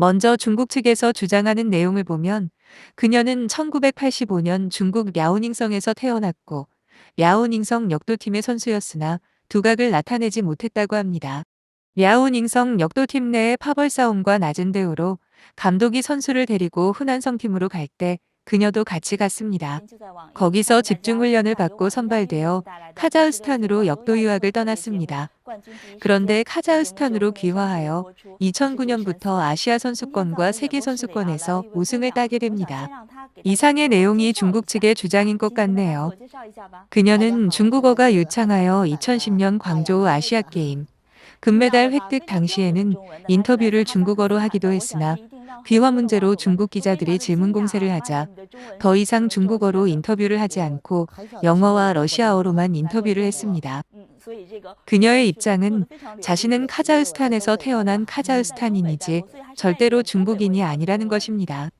먼저 중국 측에서 주장하는 내용을 보면 그녀는 1985년 중국 랴오닝성에서 태어났고 랴오닝성 역도팀의 선수였으나 두각을 나타내지 못했다고 합니다. 랴오닝성 역도팀 내의 파벌 싸움과 낮은 대우로 감독이 선수를 데리고 훈안성 팀으로 갈 때 그녀도 같이 갔습니다. 거기서 집중 훈련을 받고 선발되어 카자흐스탄으로 역도 유학을 떠났습니다. 그런데 카자흐스탄으로 귀화하여 2009년부터 아시아 선수권과 세계 선수권에서 우승을 따게 됩니다. 이상의 내용이 중국 측의 주장인 것 같네요. 그녀는 중국어가 유창하여 2010년 광저우 아시아 게임 금메달 획득 당시에는 인터뷰를 중국어로 하기도 했으나 귀화 문제로 중국 기자들이 질문 공세를 하자 더 이상 중국어로 인터뷰를 하지 않고 영어와 러시아어로만 인터뷰를 했습니다. 그녀의 입장은 자신은 카자흐스탄에서 태어난 카자흐스탄인이지 절대로 중국인이 아니라는 것입니다.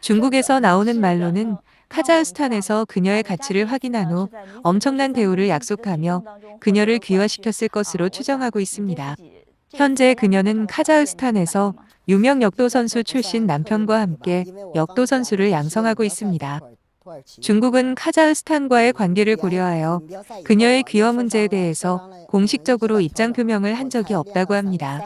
중국에서 나오는 말로는 카자흐스탄에서 그녀의 가치를 확인한 후 엄청난 대우를 약속하며 그녀를 귀화시켰을 것으로 추정하고 있습니다. 현재 그녀는 카자흐스탄에서 유명 역도 선수 출신 남편과 함께 역도 선수를 양성하고 있습니다. 중국은 카자흐스탄과의 관계를 고려하여 그녀의 귀화 문제에 대해서 공식적으로 입장 표명을 한 적이 없다고 합니다.